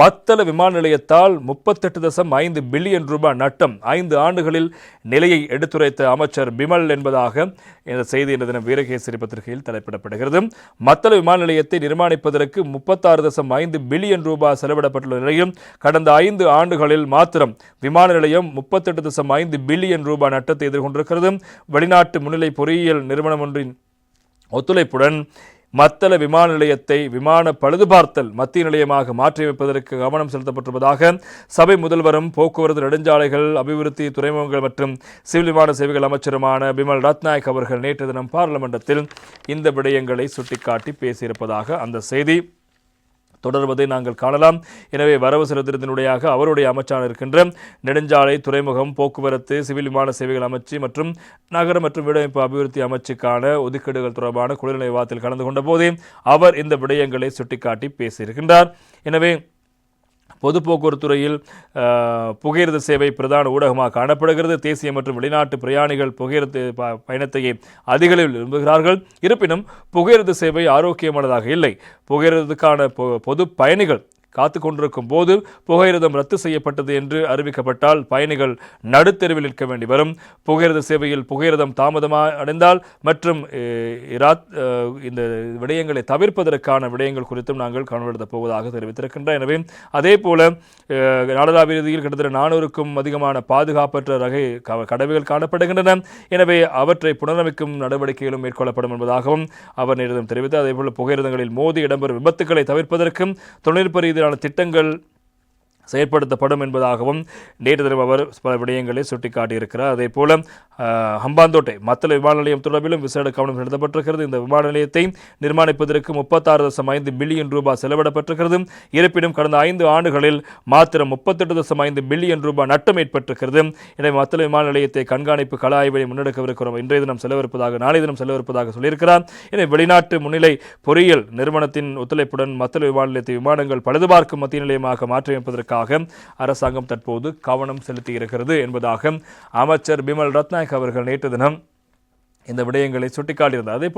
மத்தள விமான நிலையத்தால் முப்பத்தெட்டு தசம் ஐந்து பில்லியன் ரூபாய் நட்டம் ஐந்து ஆண்டுகளில் நிலையை எடுத்துரைத்த அமைச்சர் பிமல் என்பதாக இந்த செய்தி என்ற தினம் வீரகேசரி பத்திரிகையில் தலைப்பிடப்படுகிறது. மத்தள விமான நிலையத்தை நிர்மாணிப்பதற்கு முப்பத்தாறு தசம் ஐந்து பில்லியன் ரூபாய் செலவிடப்பட்டுள்ள நிலையில் கடந்த ஐந்து ஆண்டுகளில் மாத்திரம் விமான நிலையம் முப்பத்தெட்டு தசம் ஐந்து பில்லியன் ரூபாய் நட்டத்தை எதிர்கொண்டிருக்கிறது. வெளிநாட்டு முன்னிலை பொறியியல் நிறுவனம் ஒன்றின் ஒத்துழைப்புடன் மத்தள விமான நிலையத்தை விமான பழுதுபார்த்தல் மத்திய நிலையமாக மாற்றியமைப்பதற்கு கவனம் செலுத்தப்பட்டிருப்பதாக சபை முதல்வரும் போக்குவரத்து நெடுஞ்சாலைகள் அபிவிருத்தி துறைமுகங்கள் மற்றும் சிவில் விமான சேவைகள் அமைச்சருமான பிமல் ரத்நாயக் அவர்கள் நேற்று தினம் பாராளுமன்றத்தில் இந்த விடயங்களை சுட்டிக்காட்டி பேசியிருப்பதாக அந்த செய்தி. தொடர்வதை நாங்கள் காணலாம். எனவே வரவு செலுத்தினூடாக அவருடைய அமைச்சான இருக்கின்ற நெடுஞ்சாலை துறைமுகம் போக்குவரத்து சிவில் விமான சேவைகள் அமைச்சு மற்றும் நகர மற்றும் வீடமைப்பு அபிவிருத்தி அமைச்சுக்கான ஒதுக்கீடுகள் தொடர்பான குளிர்நிலை விவாதத்தில் கலந்து கொண்ட போதே அவர் இந்த விடயங்களை சுட்டிக்காட்டி பேசியிருக்கின்றார். எனவே பொது போக்குவரத்து துறையில் புகையிரத சேவை பிரதான ஊடகமாக காணப்படுகிறது. தேசிய மற்றும் வெளிநாட்டு பிரயாணிகள் புகையிரத்து ப- பயணத்தையே அதிக அளவில் விரும்புகிறார்கள். இருப்பினும் புகையிரத சேவை ஆரோக்கியமானதாக இல்லை. புகையிரதத்துக்கான பொ- பொது பயணிகள் காத்து கொண்டிருக்கும் போது புகையிரதம் ரத்து செய்யப்பட்டது என்று அறிவிக்கப்பட்டால் பயணிகள் நடுத்தெருவில் நிற்க வேண்டி வரும். புகையிரத சேவையில் புகையிரதம் தாமதமாக அடைந்தால் மற்றும் இராத் இந்த விடயங்களை தவிர்ப்பதற்கான விடயங்கள் குறித்தும் நாங்கள் கவனப்படுத்தப் போவதாக தெரிவித்திருக்கின்றோம் எனவே அதே போல அஹ், நாடளாவிய ரீதியில் கிட்டத்தட்ட நானூறுக்கும் அதிகமான பாதுகாப்பற்ற ரகை க- கடவைகள் காணப்படுகின்றன. எனவே அவற்றை புனரமைக்கும் நடவடிக்கைகளும் மேற்கொள்ளப்படும் என்பதாகவும் அவர் நேரிடம் தெரிவித்தார். அதேபோல புகையிரதங்களில் மோதி இடம்பெறும் விபத்துக்களை தவிர்ப்பதற்கும் தொழில்நுட்ப எதிரான திட்டங்கள் செயற்படுத்தப்படும் என்பதாகவும் நேற்று தினம் அவர் பல விடயங்களை சுட்டிக்காட்டியிருக்கிறார். அதே போல ஹம்பாந்தோட்டை மத்தள விமான நிலையம் தொடர்பிலும் விசேட கவனம் நடத்தப்பட்டிருக்கிறது இந்த விமான நிலையத்தை நிர்மாணிப்பதற்கு முப்பத்தாறு தசம் ஐந்து பில்லியன் ரூபாய் செலவிடப்பட்டிருக்கிறது. இருப்பினும் கடந்த ஐந்து ஆண்டுகளில் மாத்திரம் முப்பத்தெட்டு தசம் ஐந்து பில்லியன் ரூபாய் நட்டம் ஏற்பட்டிருக்கிறது. எனவே மத்தள விமான நிலையத்தை கண்காணிப்பு கள ஆய்வை முன்னெடுக்கவிருக்கிறோம். இன்றைய தினம் செலவிருப்பதாக நாளைய தினம் செலவிருப்பதாக சொல்லியிருக்கிறார். எனவே வெளிநாட்டு முன்னிலை பொறியியல் நிறுவனத்தின் ஒத்துழைப்புடன் மத்தள விமான நிலையத்தை விமானங்கள் பழுதுபார்க்கும் மத்திய நிலையமாக மாற்றியமைப்பதற்காக அரசாங்கம் தற்போது கவனம் செலுத்தியிருக்கிறது என்பதாக அமைச்சர் பிமல் ரத்நாயக் அவர்கள் நேற்று தினம் இந்த விடயங்களை சுட்டிக்காட்டியிருந்தார். அதே